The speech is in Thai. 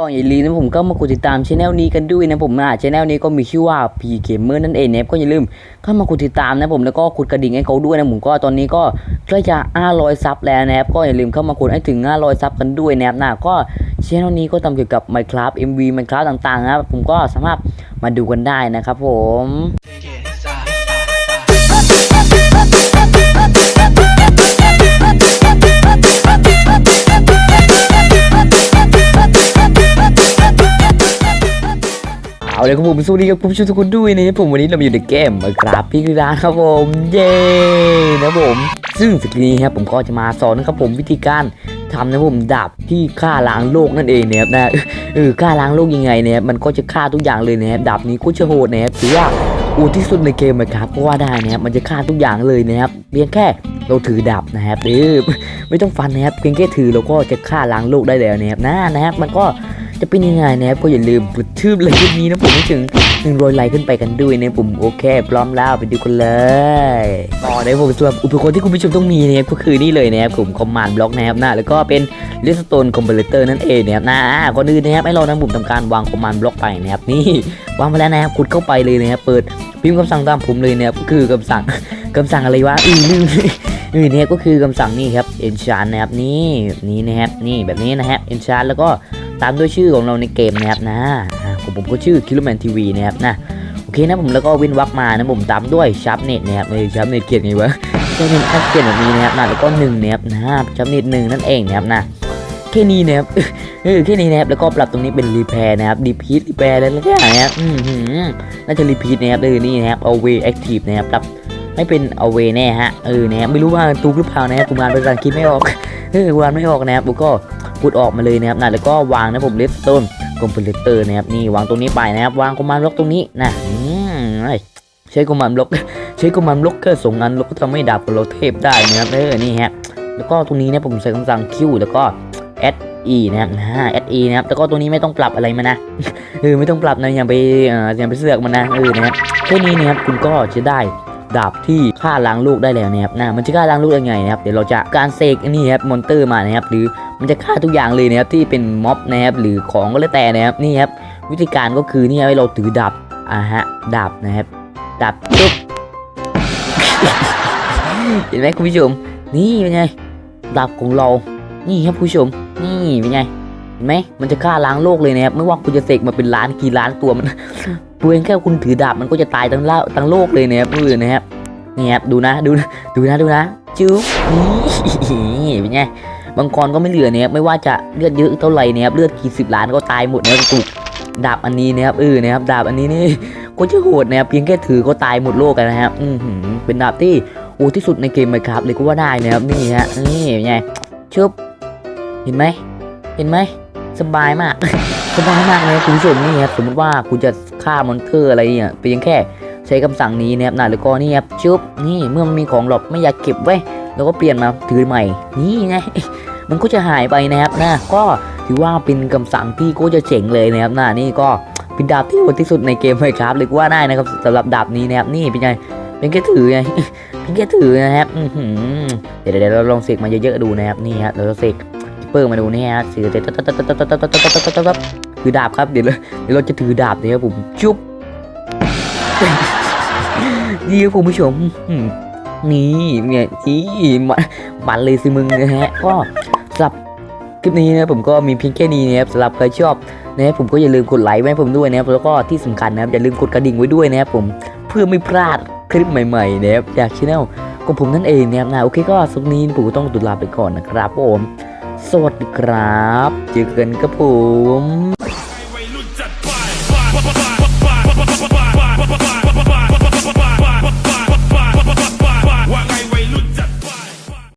ก็อย่าลืมนะผมก็มากดติดตามช anel นี้กันด้วยนะผมนะช anel นี้ก็มีชื่อว่า P Gamer นั่นเองนะก็อย่าลืมเข้ามากดติดตามนะผมแล้วก็กดกระดิ่งให้เขาด้วยนะผมก็ตอนนี้ก็ใกล้จะ500ซับแล้วนะครับก็อย่าลืมเข้ามากดให้ถึง500ซับกันด้วยนะครับนะก็ช anel นี้ก็ทำเกี่ยวกับ Minecraft MV Minecraft ต่างๆนะครับผมก็สามารถมาดูกันได้นะครับผม เอาเลยครับผมสวัสดีครับผมชูทุกคนด้วยนะครับผมวันนี้เราอยู่ในเกมครับพี่กาครับผมเย้นะครับผม ซึ่งสกิลนี้ครับผมก็จะมาสอนนะครับผมวิธีการทำนะครับผมดาบที่ฆ่าล้างโลกนั่นเองนะครับนะเออฆ่าล้างโลกยังไงเนี่ยมันก็จะฆ่าทุกอย่างเลยนะครับดาบนี้ก็จะโหดนะครับถือว่าอูที่สุดในเกมเลยครับก็ว่าได้นะครับมันจะฆ่าทุกอย่างเลยนะครับเพียงแค่เราถือดาบนะครับเออไม่ต้องฟันนะครับเพียงแค่ถือเราก็จะฆ่าล้างโลกได้แล้วนะครับนะนะครับมันก็ จะเป็นยังไงนะครับก็อย่าลืมกดชื่อเลยคลิปนี้นะผมให้ถึง100ไลค์ขึ้นไปกันด้วยนะผมโอเค พร้อมแล้วไปดูกันเลยต่อในผมสำหรับอุปกรณ์ที่คุณผู้ชมต้องมีนะครับก็คือนี่เลยนะครับผมคอมมานด์บล็อกนะครับนะแล้วก็เป็นเลสโตนคอมเพลเตอร์นั่นเองนะครับนะอ่าก่อนอื่นนะครับให้เรานะผมทำการวางคอมมานด์บล็อกไปนะครับนี่วางไปแล้วนะครับกดเข้าไปเลยนะครับเปิดพิมพ์คำสั่งตามผมเลยนะครับก็คือคำสั่งคำสั่งอะไรวะอือลืมอือเนี่ยก็คือคำสั่งนี่ครับ enchant นะครับนี่นี่นะครับนี่แบบนี้นะครับ enchant แล้วก็ ตามด้วยชื่อของเราในเกมนะครับนะอ่าของผมก็ชื่อ k i l o m a n TV นะครับนะโอเคนะผมแล้วก็วินวักมานะผมตามด้วยชับเน็ตนะครับเออชับเน็ตเขียนไงวะใช่เป็นแอเขียนแบบนี้นะครับนะแล้วก็หนึ่งนะครับนะชับเน็ตหนึ่งนั่นเองนะครับนะแค่นี้นะครับเออแค่นี้นะครับแล้วก็ปรับตรงนี้เป็นรีแพร์นะครับรีพีทรีแพร์อะไรแล้วแค่นะครับอืมหือน่าจะรีพีทนะครับเออนี่นะครับ away active นะครับปรับให้เป็น away แน่ฮะเออนะครับไม่รู้ว่าตูกหรือเปล่านะครับผมอ่านภาษาอังกฤษไม่ออกเออวางไม่ออกนะครับแล้วก็ พูดออกมาเลยนะครับนะแล้วก็วางนะผมเลสโตนคอมเพิวเตอร์นะครับนี่วางตรงนี้ไปนะครับ วางคอมมานด์ล็อกตรงนี้นะอืมใช้คอมมานด์ล็อกใช้คอมมานด์ล็อกเกอร์ส่งงานล้วก็ทำให้ดาบของเราเทพได้นะครับเออนี่ฮะแล้วก็ตรงนี้นะผมใช้คำสั่ง Q แล้วก็ S E นะครับนะ S E นะครับแล้วก็ตัวนี้ไม่ต้องปรับอะไรมานะเออไม่ต้องปรับนะอย่าไปอออย่าไปเสือกมันนะเออนะครับแค่นี้นะครับคุณก็จะได้ ดาบที่ฆ่าล้างลูกได้แล้วนะครับนะมันจะฆ่าล้างลูกยังไงนะครับเดี๋ยวเราจะการเสกอันนี้ครับมอนเตอร์มานะครับหรือมันจะฆ่าทุกอย่างเลยนะครับที่เป็นม็อบนะครับหรือของก็แล้วแต่นะครับนี่ครับวิธีการก็คือนี่ครับให้เราถือดาบอ่าฮะดาบนะครับดาบปุ๊บเห็นไหมคุณผู้ชมนี่เป็นไงดาบของเรานี่ครับคุณผู้ชมนี่เป็นไงเห็นไหมมันจะฆ่าล้างโลกเลยนะครับไม่ว่าคุณจะเสกมาเป็นล้านกี่ล้านตัวมัน เพียงแค่คุณถือดาบมันก็จะตายทั้งโลกทั้งโลกเลยนะครับดูเลยนะครับนี่ครับดูนะดูนะดูนะดูนะจุ๊บนี่เป็นไงบางกรก็ไม่เหลือเนี่ยไม่ว่าจะเลือดเยอะเท่าไหร่เนี่ยครับเลือดกี่สิบล้านก็ตายหมดนะครับกูดาบอันนี้นะครับเออนะครับดาบอันนี้นี่ก็จะโหดนะครับเพียงแค่ถือก็ตายหมดโลกกันนะครับอือหือเป็นดาบที่โอ้ที่สุดในเกมไหมครับเลยก็ว่าได้นะครับนี่ฮะนี่เป็นไงชุบเห็นไหมเห็นไหมสบายมาก สบายมากเลยคุณผู้ชมนี่ครับสมมติว่าคุณจะฆ่ามอนเตอร์อะไรเนี่ยเพียงแค่ใช้คำสั่งนี้นะครับนะแล้วก็นี่ครับชุบนี่เมื่อมันมีของหลบไม่อยากเก็บไว้เราก็เปลี่ยนมาถือใหม่ นี่ไงมันก็จะหายไปนะครับนะก็ถือว่าเป็นคำสั่งที่ก็จะเจ๋งเลยนะครับนะนี่ก็เป็นดาบที่โหดที่สุดในเกมเลยครับเรียกว่าได้นะครับสำหรับดาบนี้นะครับนี่เป็นไงเป็นแค่ถือไงเป็นแค่ถือนะครับเดี๋ยวเดี๋ยวเราลองเสกมาเยอะๆดูนะครับนี่ฮะเราเสกเปิดมาดูนี่ฮะสื่อเด็ด คือดาบครับเดี๋ยวเราเดี๋ยวเราจะถือดาบนี่ยครับผมจุ๊บนี่ครับคุณผู้ชมนี่เนี่ยที่มันมันเลยสิมึงนะฮะก็สำหรับคลิปนี้นะผมก็มีเพียงแค่นี้นะครับสำหรับใครชอบนะครับผมก็อย่าลืมกดไลค์ไว้ให้ผมด้วยนะครับแล้วก็ที่สำคัญนะครับอย่าลืมกดกระดิ่งไว้ด้วยนะครับผมเพื่อไม่พลาดคลิปใหม่ๆนะครับจากช่องของผมนั่นเองนะครับนะโอเคก็สำหรับนี้ผมก็ต้องตุลาไปก่อนนะครับผมสวัสดีครับ เจอกันครับผม